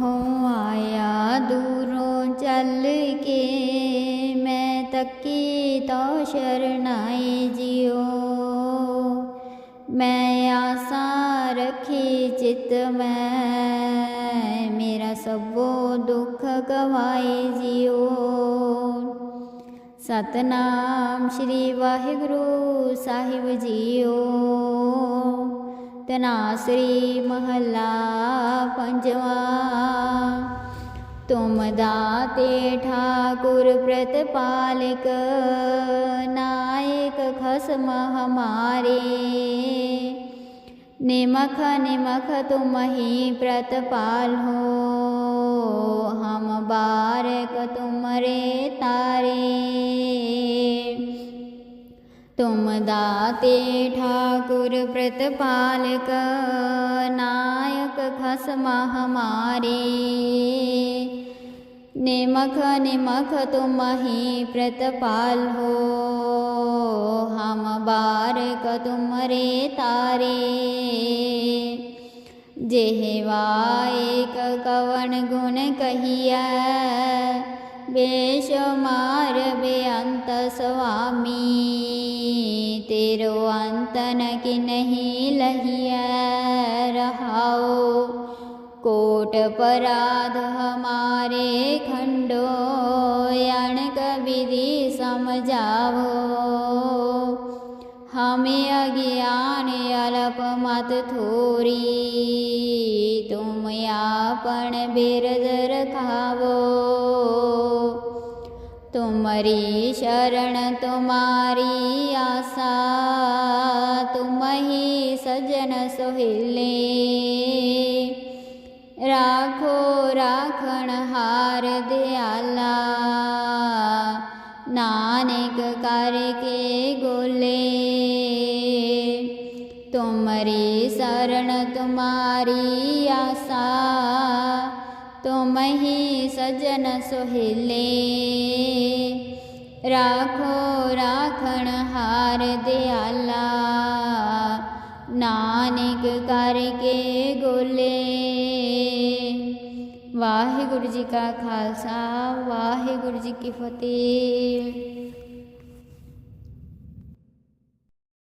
ਹੋਂ ਆਇਆ ਦੂਰੋਂ ਚੱਲ ਕੇ, ਮੈਂ ਤੱਕੀ ਤੋ ਸ਼ਰਨਾਈ ਜਿਉ। ਮੈਂ ਆਸਾ ਰੱਖੀ ਚਿਤ ਮੈਂ, ਮੇਰਾ ਸਭੋ ਦੁੱਖ ਗਵਾਏ ਜਿਉ। ਸਤਨਾਮ ਸ੍ਰੀ ਵਾਹਿਗੁਰੂ ਸਾਹਿਬ ਜੀਓ। ਤਨਾਸਰੀ ਮਹੱਲਾ ਪੰਜਵਾ तुम दाते ठाकुर प्रतपालक नायक खसम हमारे निमख निमख तुम ही प्रतपाल तमहि प्रतपलो हारक तुमरे तारे। तुम दाते ठाकुर प्रतपालक नायक खसम हमारे निमख निमख तुम ही प्रतपाल हो। हम बारक तुमरे तारे। जेहवा एक कवन गुण कहिया बेशुमार बेअंत स्वामी तेरो अंत न कि नहीं लहिया रहाओ कोट पराध हमारे खंडो अणक विधि समझावो हमें अज्ञान अल्प मत थोरी तुम यापन बिरद रखावो तुम्हारी शरण तुम्हारी आशा तुम ही सजन सोहिले राखो राखण हार दयाला नानक कर के गोले तुम्हारी शरण तुम्हारी आशा ਤੁਮਹੀ ਸਜਨ ਸੁਹਿਲੇ ਰਾਖੋ ਰਾਖਣ ਹਾਰ ਦਿਆਲਾ ਨਾਨਕ ਕਰਕੇ ਗੋਲੇ ਵਾਹਿਗੁਰੂ ਜੀ ਕਾ ਖਾਲਸਾ ਵਾਹਿਗੁਰੂ ਜੀ ਕੀ ਫਤਿਹ